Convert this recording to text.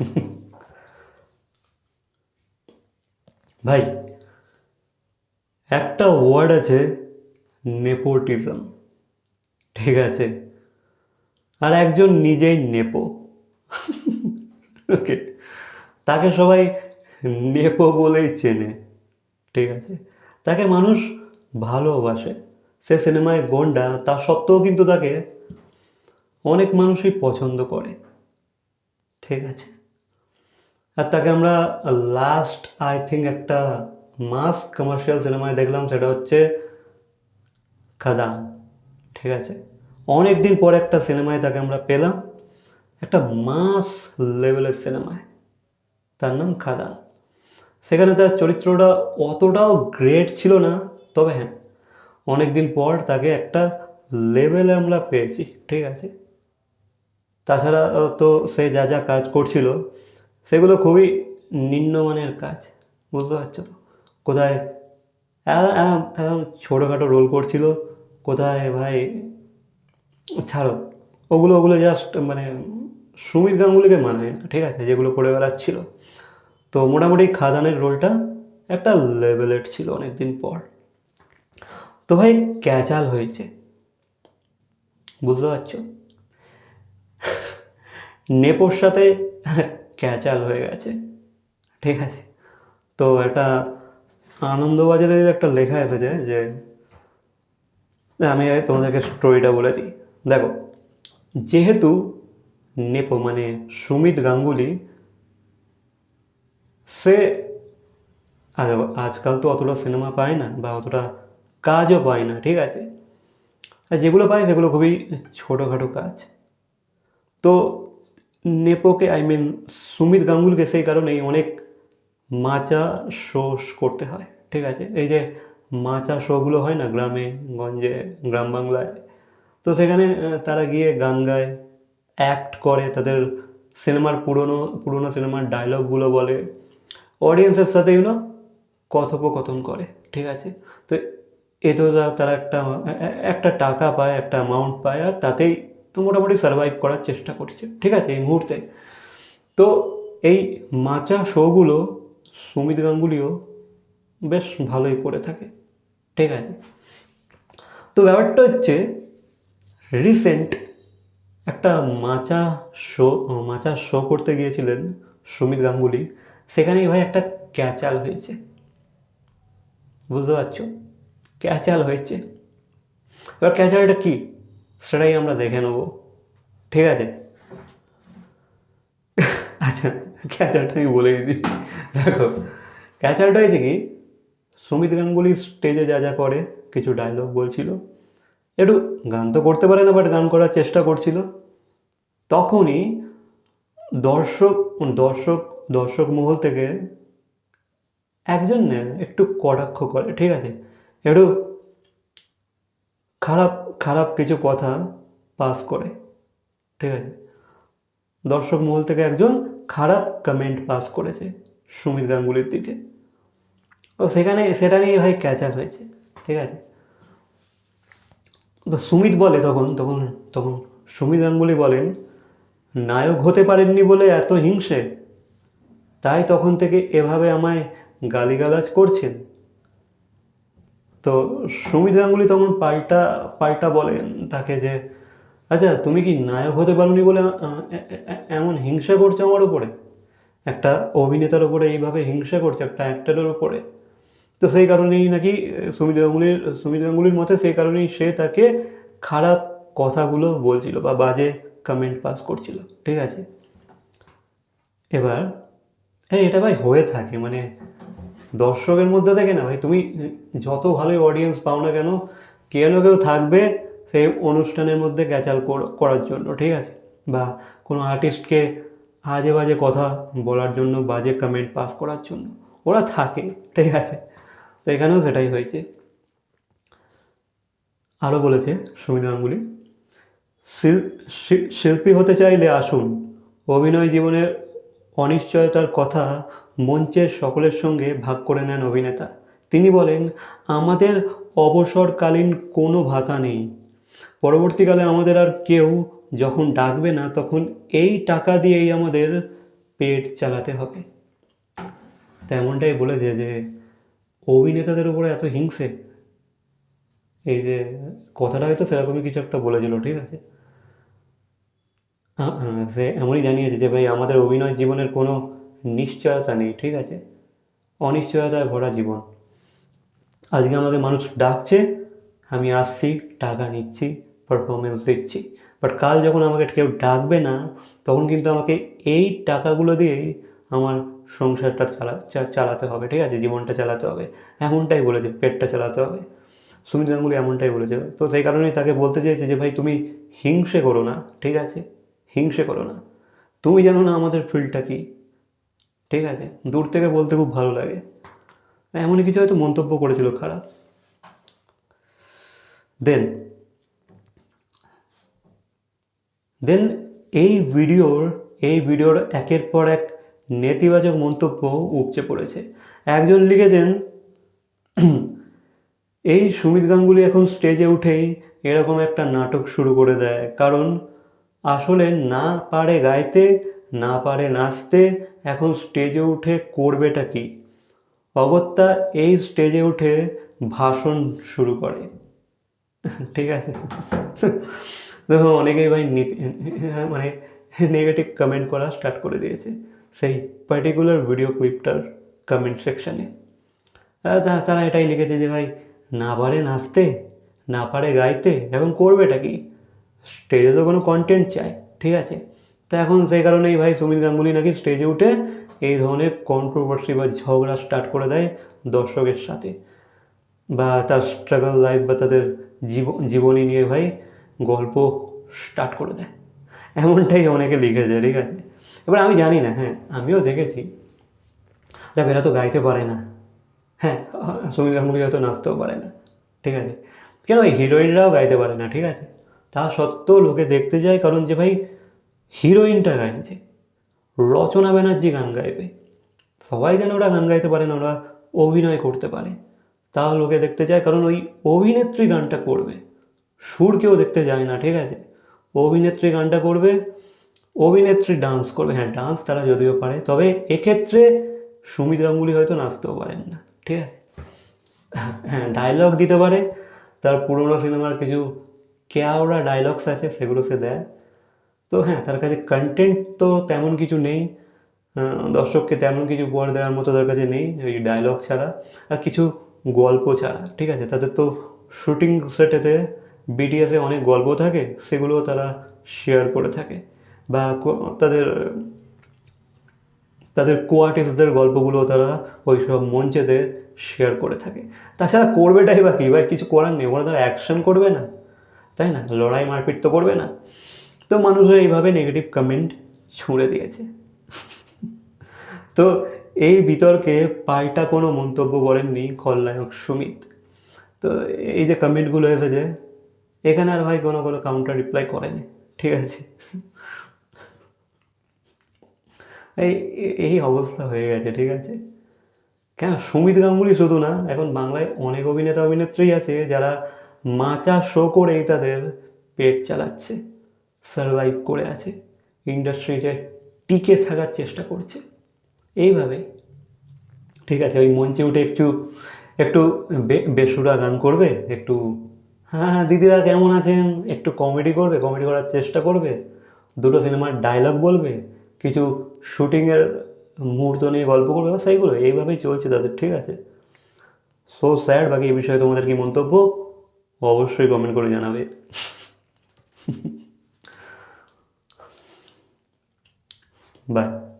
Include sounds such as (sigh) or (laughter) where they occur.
(laughs) ভাই, একটা ওয়ার্ড আছে নেপোটিজম ঠিক আছে? আর একজন নিজেই নেপো। ওকে তাকে সবাই নেপো বলেই চেনে। ঠিক আছে? তাকে মানুষ ভালোবাসে। সে সিনেমায় গন্ডা, তা সত্ত্বেও কিন্তু তাকে অনেক মানুষই পছন্দ করে। ঠিক আছে? আর তাকে আমরা লাস্ট আই থিঙ্ক একটা মাস কমার্শিয়াল সিনেমায় দেখলাম, সেটা হচ্ছে খাদান ঠিক আছে? অনেক দিন পর একটা সিনেমায় তাকে আমরা পেলাম, একটা মাস লেভেলের সিনেমায় তার নাম খাদান সেখানে তার চরিত্রটা অতটাও গ্রেট ছিল না, তবে হ্যাঁ অনেক দিন পর তাকে একটা লেভেলে আমরা পেয়েছি, ঠিক আছে? তাছাড়া তো সে যা যা কাজ করছিল সেগুলো খুবই নিম্নমানের কাজ, বুঝতে পারছ তো? কোথায় ছোটোখাটো রোল করছিল, কোথায় ভাই, ছাড়ো। ওগুলো ওগুলো জাস্ট মানে সুমিত গাঙ্গুলিকে মানায় না ঠিক আছে, যেগুলো করে বেড়াচ্ছিল। তো মোটামুটি খাদানের রোলটা একটা লেভেলের ছিল অনেক দিন পর। তো ভাই, ক্যাচাল হয়েছে। বুঝতে পারছ? নেপোর সাথে ক্যাচাল হয়ে গেছে। ঠিক আছে। তো একটা আনন্দবাজারের একটা লেখা এসেছে যে, আমি তোমাদেরকে স্টোরিটা বলে দিই। দেখো, যেহেতু নেপো মানে সুমিত গাঙ্গুলি, সে আজ, আজকাল তো অতটা সিনেমা পায় না বা অতটা কাজও পায় না, ঠিক আছে? আর যেগুলো পায় সেগুলো খুবই ছোটোখাটো কাজ। তো নেপোকে আই মিন সুমিত গাঙ্গুলকে সেই কারণেই অনেক মাচা শো করতে হয়, ঠিক আছে? এই যে মাচা শোগুলো হয় না গ্রামে, গঞ্জে, গ্রাম বাংলায়, তো সেখানে তারা গিয়ে গান গায় অ্যাক্ট করে, তাদের সিনেমার পুরনো পুরনো সিনেমার ডায়লগগুলো বলে অডিয়েন্সের সাথে ইউনো কথোপকথন করে, ঠিক আছে? তো এ তো তারা একটা একটা টাকা পায়, একটা অ্যামাউন্ট পায়, আর তাতেই তো মোটামুটি সার্ভাইভ করার চেষ্টা করছে। ঠিক আছে, এই মুহূর্তে। তো এই মাচা শোগুলো, সুমিত গাঙ্গুলিও বেশ ভালোই করে থাকে। ঠিক আছে? তো ব্যাপারটা হচ্ছে রিসেন্ট একটা মাচা শো মাচা শো করতে গিয়েছিলেন সুমিত গাঙ্গুলি। সেখানেই ভাই একটা ক্যাচাল হয়েছে। বুঝতে পারছ? ক্যাচাল হয়েছে। এবার ক্যাচালটা কি? সেটাই আমরা দেখে নেব। ঠিক আছে? আচ্ছা ক্যাচালটা আমি বলে দিই দেখো ক্যাচালটা হয়েছে কি, সুমিত গাঙ্গুলি স্টেজে যা যা করে, কিছু ডায়লগ বলছিল। একটু গান তো করতে পারে না বাট গান করার চেষ্টা করছিল। তখনই দর্শক দর্শক দর্শক মহল থেকে একজন একটু কটাক্ষ করে, ঠিক আছে? একটু খারাপ খারাপ কিছু কথা পাস করে, ঠিক আছে? দর্শক মহল থেকে একজন খারাপ কমেন্ট পাস করেছে সুমিত গাঙ্গুলির দিকে। তো সেখানে, সেটা নিয়ে ভাই ক্যাচার হয়েছে, ঠিক আছে? তো সুমিত বলে তখন তখন তখন সুমিত গাঙ্গুলি বলেন, নায়ক হতে পারেননি বলে এত হিংসে, তাই তখন থেকে এভাবে আমায় গালিগালাজ করছেন? তো সুমিত গাঙ্গুলি তখন পাল্টা পাল্টা বলেন তাকে যে আচ্ছা তুমি কি নায়ক হতে পারোনি বলে এমন হিংসা করছ আমার ওপরে একটা অভিনেতার ওপরে এইভাবে হিংসা করছে, একটা অ্যাক্টরের ওপরে তো সেই কারণেই নাকি সুমিত গাঙ্গুলির সুমিত গাঙ্গুলির মতে সেই কারণেই সে তাকে খারাপ কথাগুলো বলছিল বা বাজে কমেন্ট পাস করছিল, ঠিক আছে? এবার হ্যাঁ এটা ভাই হয়ে থাকে মানে দর্শকের মধ্যে থেকে না, ভাই, তুমি যত ভালোই অডিয়েন্স পাও না কেন, কেউ না কেউ থাকবে সেই অনুষ্ঠানের মধ্যে ক্যাচাল কর- করার জন্য, ঠিক আছে? বা কোনো আর্টিস্টকে আজে বাজে কথা বলার জন্য, বাজে কমেন্ট পাস করার জন্য, ওরা থাকে, ঠিক আছে? তো এখানেও সেটাই হয়েছে। আরও বলেছে সুমিত গাঙ্গুলি শিল্পী হতে চাইলে আসুন, অভিনয় জীবনের অনিশ্চয়তার কথা মঞ্চের সকলের সঙ্গে ভাগ করে নেন অভিনেতা। তিনি বলেন, আমাদের অবসরকালীন কোনো ভাতা নেই। পরবর্তীকালে আমাদের আর কেউ যখন ডাকবে না, তখন এই টাকা দিয়েই আমাদের পেট চালাতে হবে। তেমনটাই বলেছে যে, অভিনেতাদের উপরে এত হিংসে? এই যে, কথাটা হয়তো সেরকমই কিছু একটা বলেছিল, ঠিক আছে? সে এমনই জানিয়েছে যে, ভাই, আমাদের অভিনয় জীবনের কোনো নিশ্চয়তা নেই, ঠিক আছে? অনিশ্চয়তায় ভরা জীবন। আজকে আমাকে মানুষ ডাকছে, আমি আসছি, টাকা নিচ্ছি পারফরমেন্স দিচ্ছি। বাট কাল যখন আমাকে কেউ ডাকবে না, তখন কিন্তু আমাকে এই টাকাগুলো দিয়েই আমার সংসারটা চালা চালাতে হবে, ঠিক আছে? জীবনটা চালাতে হবে। এমনটাই বলেছে, পেটটা চালাতে হবে। সুমিত গাঙ্গুলি এমনটাই বলেছে। তো সেই কারণেই তাকে বলতে চেয়েছে যে, ভাই, তুমি হিংসে করো না, ঠিক আছে? হিংসে করো না। তুমি জানো না আমাদের ফিল্ডটা কি? ঠিক আছে? দূর থেকে বলতে খুব ভালো লাগে। এমনই কিছু হয়তো মন্তব্য করেছিল খারাপ। দেন দেন এই ভিডিওর এই ভিডিওর একের পর এক নেতিবাচক মন্তব্য উপচে পড়েছে। একজন লিখেছেন, এই সুমিত গাঙ্গুলি এখন স্টেজে উঠেই এরকম একটা নাটক শুরু করে দেয়। কারণ আসলে না পারে গাইতে, না পারে নাচতে এখন স্টেজে উঠে করবেটা কি? অগত্যা এই স্টেজে উঠে ভাষণ শুরু করে। ঠিক আছে? দেখো, অনেকেই ভাই নি- মানে নেগেটিভ কমেন্ট করা স্টার্ট করে দিয়েছে। সেই পার্টিকুলার ভিডিও ক্লিপটার কমেন্ট সেকশানে তারা এটাই লিখেছে যে ভাই, না পারে নাচতে, না পারে গাইতে, এখন করবেটা কি? স্টেজে তো কোনো কন্টেন্ট চাই, ঠিক আছে? তা এখন সেই কারণেই ভাই সুমিত গাঙ্গুলি নাকি স্টেজে উঠে এই ধরনের কন্ট্রোভার্সি বা ঝগড়া স্টার্ট করে দেয় দর্শকের সাথে। বা তার স্ট্রাগল লাইফ বা তাদের জীব- জীবনী নিয়ে ভাই গল্প স্টার্ট করে দেয়। এমনটাই অনেকে লিখেছে, ঠিক আছে? এবার আমি জানি না হ্যাঁ আমিও দেখেছি। দেখ, এরা তো গাইতে পারে না। হ্যাঁ সুমিত গাঙ্গুলি হয়তো নাচতেও পারে না, ঠিক আছে? কেন ওই হিরোইনরাও গাইতে পারে না, ঠিক আছে? তা সত্ত্বেও লোকে দেখতে যায় কারণ যে ভাই হিরোইনটা গাইছে। রচনা ব্যানার্জি গান গাইবে। সবাই যেন ওরা গান গাইতে পারে না, ওরা অভিনয় করতে পারে। তাও লোকে দেখতে যায় কারণ ওই অভিনেত্রী গানটা করবে। সুর কেউ দেখতে যায় না, ঠিক আছে? অভিনেত্রী গানটা করবে, অভিনেত্রী ডান্স করবে। হ্যাঁ ডান্স তারা যদিও পারে, তবে এক্ষেত্রে সুমিত গাঙ্গুলি হয়তো নাচতেও পারেন না, ঠিক আছে? হ্যাঁ ডায়লগ দিতে পারে। তার পুরোনো সিনেমার কিছু কেয়াওড়া ডায়লগস আছে, সেগুলো সে দেয়। তো হ্যাঁ তার কাছে কন্টেন্ট তো তেমন কিছু নেই। দর্শককে তেমন কিছু উপহার দেওয়ার মতো তার কাছে নেই, ওই ডায়লগ ছাড়া। আর কিছু গল্প ছাড়া, ঠিক আছে? তাদের তো শুটিং সেটেতে বিটিএসে অনেক গল্প থাকে, সেগুলোও তারা শেয়ার করে থাকে। বা তাদের তাদের কোয়ার্টিস্টদের গল্পগুলো তারা ওই সব মঞ্চেতে শেয়ার করে থাকে। তাছাড়া করবেটাই বা কী? ভাই কিছু করার নেই, ওরা তারা অ্যাকশন করবে না। তাই না? লড়াই মারপিট তো করবে না। তো মানুষের এইভাবে নেগেটিভ কমেন্ট ছুঁড়ে দিয়েছে। তো এই বিতর্কে পাল্টা কোনো মন্তব্য করেননি খলনায়ক সুমিত। তো এই যে কমেন্টগুলো এসেছে, এখানে আর ভাই কোনো কোনো কাউন্টার রিপ্লাই করেনি, ঠিক আছে? এই এই অবস্থা হয়ে গেছে, ঠিক আছে? কেন? সুমিত গাঙ্গুলি শুধু না, এখন বাংলায় অনেক অভিনেতা অভিনেত্রী আছে যারা মাচা শো করেই তাদের পেট চালাচ্ছে। সারভাইভ করে আছে, ইন্ডাস্ট্রিতে টিকে থাকার চেষ্টা করছে। এইভাবে, ঠিক আছে, ওই মঞ্চে উঠে একটু একটু বেসুরা গান করবে, একটু হ্যাঁ হ্যাঁ দিদিরা কেমন আছেন? একটু কমেডি করবে, কমেডি করার চেষ্টা করবে, দুটো সিনেমার ডায়লগ বলবে, কিছু শুটিংয়ের মুহূর্ত নিয়ে গল্প করবে বা সেইগুলো এইভাবেই চলছে তাদের, ঠিক আছে? সো স্যাড বাকি এই বিষয়ে তোমাদের কি মন্তব্য? অবশ্যই কমেন্ট করে জানাবে। बाय